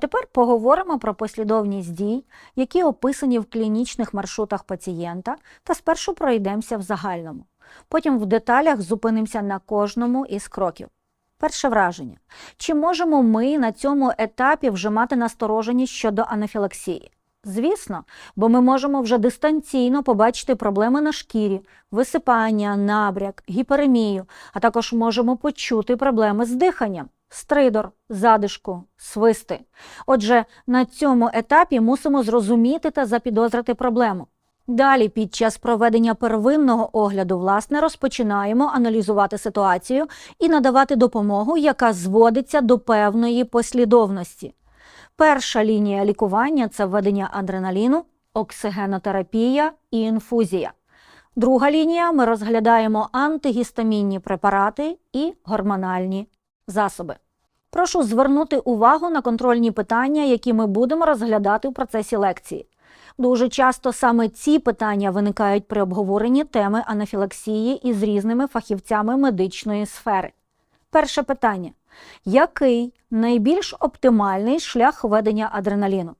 тепер поговоримо про послідовність дій, які описані в клінічних маршрутах пацієнта, та спершу пройдемося в загальному. Потім в деталях зупинимося на кожному із кроків. Перше враження. Чи можемо ми на цьому етапі вже мати настороженість щодо анафілаксії? Звісно, бо ми можемо вже дистанційно побачити проблеми на шкірі, висипання, набряк, гіперемію, а також можемо почути проблеми з диханням, стридор, задишку, свисти. Отже, на цьому етапі мусимо зрозуміти та запідозрити проблему. Далі, під час проведення первинного огляду, власне, розпочинаємо аналізувати ситуацію і надавати допомогу, яка зводиться до певної послідовності. Перша лінія лікування це введення адреналіну, оксигенотерапія і інфузія. Друга лінія ми розглядаємо антигістамінні препарати і гормональні засоби. Прошу звернути увагу на контрольні питання, які ми будемо розглядати в процесі лекції. Дуже часто саме ці питання виникають при обговоренні теми анафілаксії із різними фахівцями медичної сфери. Перше питання: який найбільш оптимальний шлях введення адреналіну?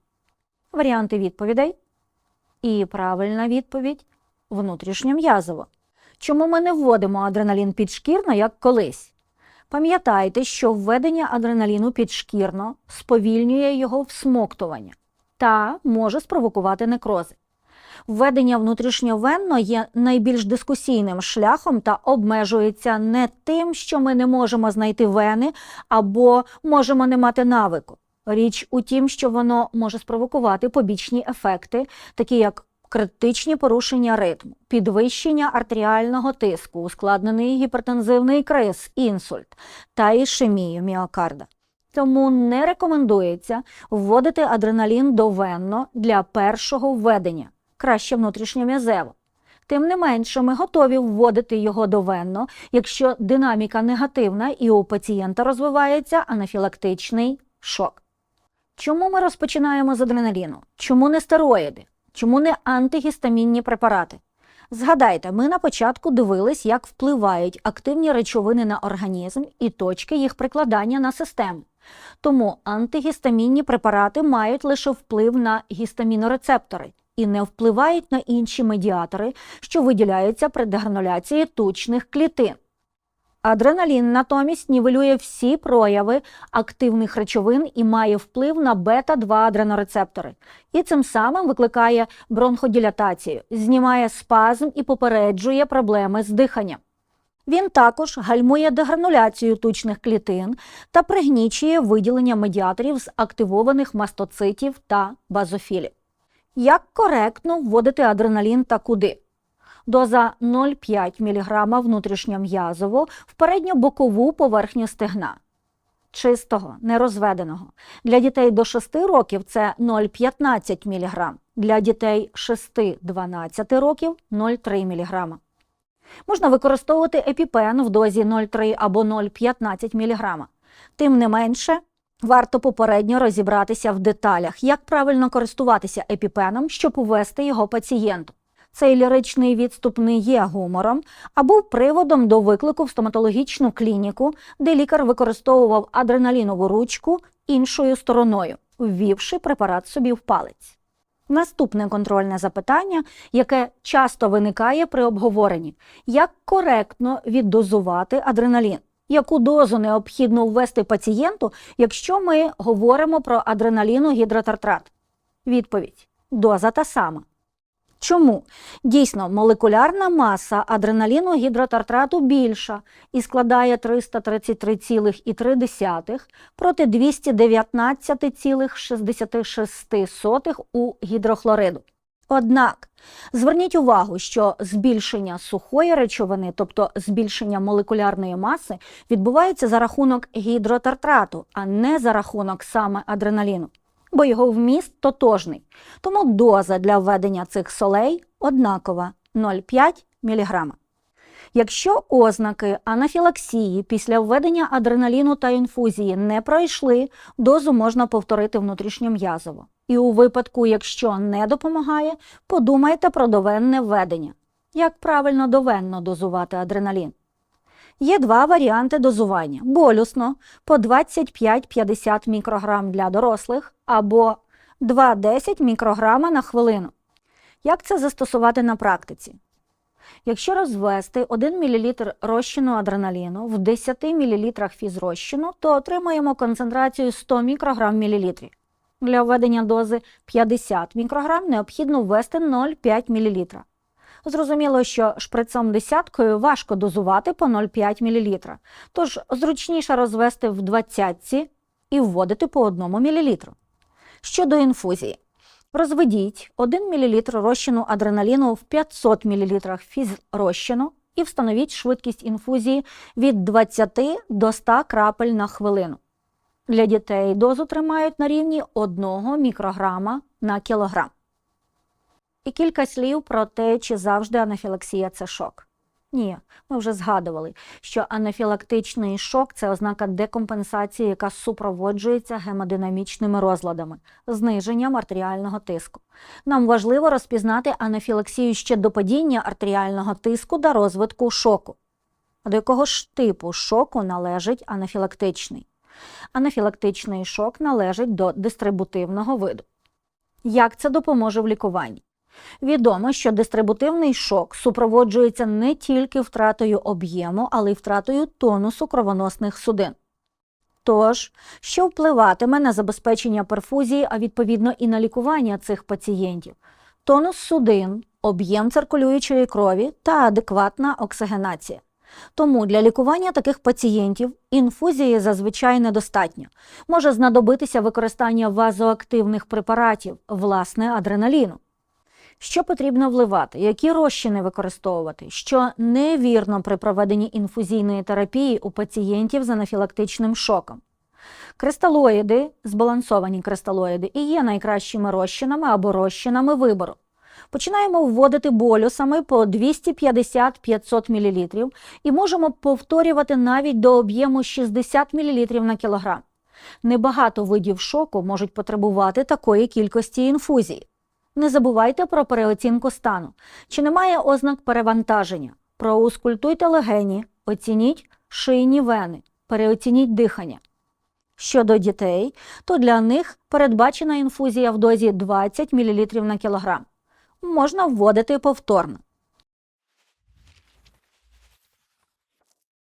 Варіанти відповідей. І правильна відповідь внутрішньом'язово. Чому ми не вводимо адреналін підшкірно, як колись? Пам'ятайте, що введення адреналіну підшкірно сповільнює його всмоктування та може спровокувати некрози. Введення внутрішньовенно є найбільш дискусійним шляхом та обмежується не тим, що ми не можемо знайти вени або можемо не мати навику. Річ у тім, що воно може спровокувати побічні ефекти, такі як критичні порушення ритму, підвищення артеріального тиску, ускладнений гіпертензивний криз, інсульт та ішемію міокарда. Тому не рекомендується вводити адреналін довенно для першого введення, краще внутрішньом'язево. Тим не менше, ми готові вводити його довенно, якщо динаміка негативна і у пацієнта розвивається анафілактичний шок. Чому ми розпочинаємо з адреналіну? Чому не стероїди? Чому не антигістамінні препарати? Згадайте, ми на початку дивились, як впливають активні речовини на організм і точки їх прикладання на систему. Тому антигістамінні препарати мають лише вплив на гістамінорецептори і не впливають на інші медіатори, що виділяються при дегрануляції тучних клітин. Адреналін натомість нівелює всі прояви активних речовин і має вплив на бета-2 адренорецептори, і цим самим викликає бронходилатацію, знімає спазм і попереджує проблеми з диханням. Він також гальмує дегрануляцію тучних клітин та пригнічує виділення медіаторів з активованих мастоцитів та базофілів. Як коректно вводити адреналін та куди? Доза 0,5 мг внутрішньом'язово в передньо-бокову поверхню стегна. Чистого, нерозведеного. Для дітей до 6 років це 0,15 мг, для дітей 6-12 років 0,3 мг. Можна використовувати епіпен в дозі 0,3 або 0,15 мг. Тим не менше, варто попередньо розібратися в деталях, як правильно користуватися епіпеном, щоб увести його пацієнту. Цей ліричний відступ не є гумором, а був приводом до виклику в стоматологічну клініку, де лікар використовував адреналінову ручку іншою стороною, ввівши препарат собі в палець. Наступне контрольне запитання, яке часто виникає при обговоренні: як коректно віддозувати адреналін? Яку дозу необхідно ввести пацієнту, якщо ми говоримо про адреналіногідротартрат? Відповідь: доза та сама. Чому? Дійсно, молекулярна маса адреналіну гідротартрату більша і складає 333,3 проти 219,66 у гідрохлориду. Однак зверніть увагу, що збільшення сухої речовини, тобто збільшення молекулярної маси, відбувається за рахунок гідротартрату, а не за рахунок саме адреналіну бо його вміст тотожний. Тому доза для введення цих солей однакова 0,5 мг. Якщо ознаки анафілаксії після введення адреналіну та інфузії не пройшли, дозу можна повторити внутрішньом'язово. І у випадку, якщо не допомагає, подумайте про довенне введення. Як правильно довенно дозувати адреналін? Є два варіанти дозування: болюсно по 25-50 мікрограм для дорослих або 2-10 мікрограма на хвилину. Як це застосувати на практиці? Якщо розвести 1 мл розчину адреналіну в 10 мл фізрозчину, то отримаємо концентрацію 100 мікрограм мл. Для введення дози 50 мікрограм необхідно ввести 0,5 мл. Зрозуміло, що шприцом десяткою важко дозувати по 0,5 мл, тож зручніше розвести в двадцятці і вводити по 1 мл. Щодо інфузії. Розведіть 1 мл розчину адреналіну в 500 мл фізрозчину і встановіть швидкість інфузії від 20 до 100 крапель на хвилину. Для дітей дозу тримають на рівні 1 мікрограма на кілограм. І кілька слів про те, чи завжди анафілаксія це шок. Ні, ми вже згадували, що анафілактичний шок це ознака декомпенсації, яка супроводжується гемодинамічними розладами, зниженням артеріального тиску. Нам важливо розпізнати анафілаксію ще до падіння артеріального тиску та розвитку шоку. А до якого ж типу шоку належить анафілактичний? Анафілактичний шок належить до дистрибутивного виду. Як це допоможе в лікуванні? Відомо, що дистрибутивний шок супроводжується не тільки втратою об'єму, але й втратою тонусу кровоносних судин. Тож, що впливатиме на забезпечення перфузії, а відповідно і на лікування цих пацієнтів? Тонус судин, об'єм циркулюючої крові та адекватна оксигенація. Тому для лікування таких пацієнтів інфузії зазвичай недостатньо. Може знадобитися використання вазоактивних препаратів, власне, адреналіну. Що потрібно вливати, які розчини використовувати, що невірно при проведенні інфузійної терапії у пацієнтів з анафілактичним шоком. Кристалоїди, збалансовані кристалоїди, і є найкращими розчинами або розчинами вибору. Починаємо вводити болюсами по 250-500 мл і можемо повторювати навіть до об'єму 60 мл на кілограм. Небагато видів шоку можуть потребувати такої кількості інфузії. Не забувайте про переоцінку стану. Чи немає ознак перевантаження? Проускультуйте легені, оцініть шийні вени, переоцініть дихання. Щодо дітей, то для них передбачена інфузія в дозі 20 мл на кілограм. Можна вводити повторно.